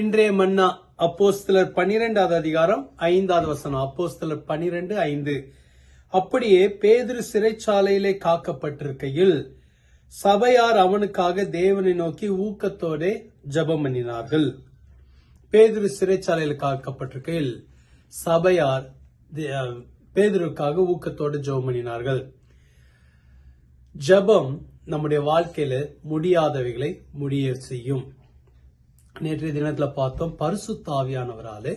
இன்றைய மன்னா அப்போஸ்தலர் பனிரெண்டாவது அதிகாரம் ஐந்தாவது வசனம். அப்போஸ்தலர் பனிரெண்டு ஐந்து. அப்படியே பேதுரு சிறைச்சாலையிலே காக்கப்பட்டிருக்கையில் சபையார் அவனுக்காக தேவனை நோக்கி ஊக்கத்தோடே ஜெபம் பண்ணினார்கள். பேதுரு சிறைச்சாலையில் காக்கப்பட்டிருக்கையில் சபையார் தே- பேதுருக்காக ஊக்கத்தோடு ஜெபம் பண்ணினார்கள். ஜெபம் நம்முடைய வாழ்க்கையில முடியாதவைகளை முடிய செய்யும். நேற்றைய தினத்துல பார்த்தோம் பரிசுத்த ஆவியானவராலே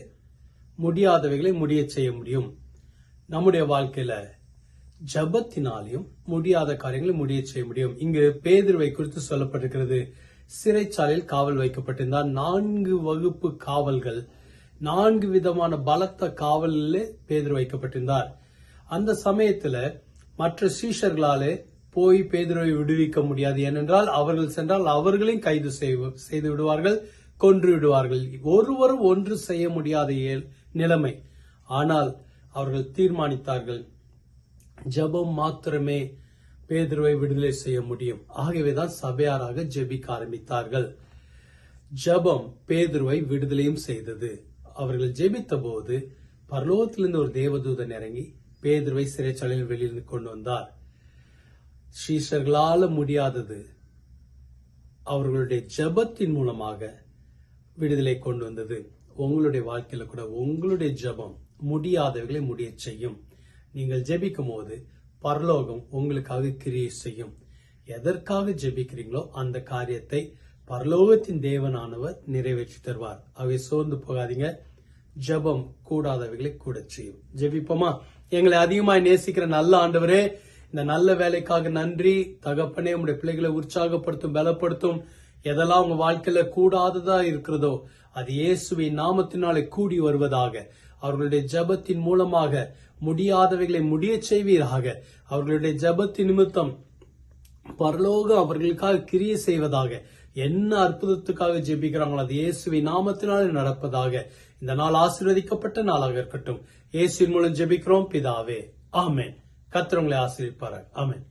முடியாதவைகளை முடிய செய்ய முடியும். நம்முடைய வாழ்க்கையில ஜபத்தினாலையும் முடியாத காரியங்களை முடிய செய்ய முடியும். இங்கு பேதிர்வை குறித்து சொல்லப்பட்டிருக்கிறது சிறைச்சாலையில் காவல் வைக்கப்பட்டிருந்தார். நான்கு வகுப்பு காவல்கள் நான்கு விதமான பலத்த காவலில் பேதிர் வைக்கப்பட்டிருந்தார். அந்த சமயத்துல மற்ற சீஷர்களாலே போய் பேதுருவை விடுவிக்க முடியாது. ஏனென்றால் அவர்கள் சென்றால் அவர்களையும் கைது செய்து விடுவார்கள். கொன்று விடுவார்கள் ஒருவரும் ஒன்று செய்ய முடியாத நிலைமை. ஆனால் அவர்கள் தீர்மானித்தார்கள். ஜெபம் மாத்திரமே பேதுருவை விடுதலை செய்ய முடியும். ஆகவேதான் சபையாராக ஜெபிக்க ஆரம்பித்தார்கள். ஜெபம் பேதுருவை விடுதலையும் செய்தது. அவர்கள் ஜெபித்த போது பரலோகத்திலிருந்து ஒரு தேவதூதன் இறங்கி பேதுருவை சிறைச்சாலையில் வெளியிருந்து கொண்டு வந்தார். ஸ்ரீஷர்களால முடியாதது அவர்களுடைய ஜெபத்தின் மூலமாக விடுதலை கொண்டு வந்தது. உங்களுடைய வாழ்க்கையில கூட உங்களுடைய ஜெபம் முடியாதவைகளை முடிய செய்யும். நீங்கள் ஜெபிக்கும் போது பரலோகம் உங்களுக்காக கிரியை செய்யும். எதற்காக ஜெபிக்கிறீங்களோ அந்த காரியத்தை பரலோகத்தின் தேவனானவர் நிறைவேற்றி தருவார். அவை சோர்ந்து போகாதீங்க. ஜெபம் கூடாதவைகளை கூட செய்யும். ஜெபிப்போமா? எங்களை அதிகமாய் நேசிக்கிற நல்ல ஆண்டவரே இந்த நல்ல வேலைக்காக நன்றி தகப்பனே உங்களுடைய பிள்ளைகளை உற்சாகப்படுத்தும் பலப்படுத்தும். எதெல்லாம் உங்க வாழ்க்கையில கூடாததா இருக்கிறதோ அது இயேசுவை நாமத்தினாலே கூடி வருவதாக. அவர்களுடைய ஜெபத்தின் மூலமாக முடியாதவைகளை முடியச் செய்வீராக. அவர்களுடைய ஜபத்தின் நிமித்தம் பரலோகம் அவர்களுக்காக கிரிய செய்வதாக. என்ன அற்புதத்துக்காக ஜெபிக்கிறாங்களோ அது இயேசுவை நாமத்தினாலே நடப்பதாக. இந்த நாள் ஆசீர்வதிக்கப்பட்ட நாளாக இருக்கட்டும். இயேசுவின் மூலம் ஜெபிக்கிறோம் பிதாவே. ஆமேன். கத்திரவங்களை உங்களை ஆமேன்.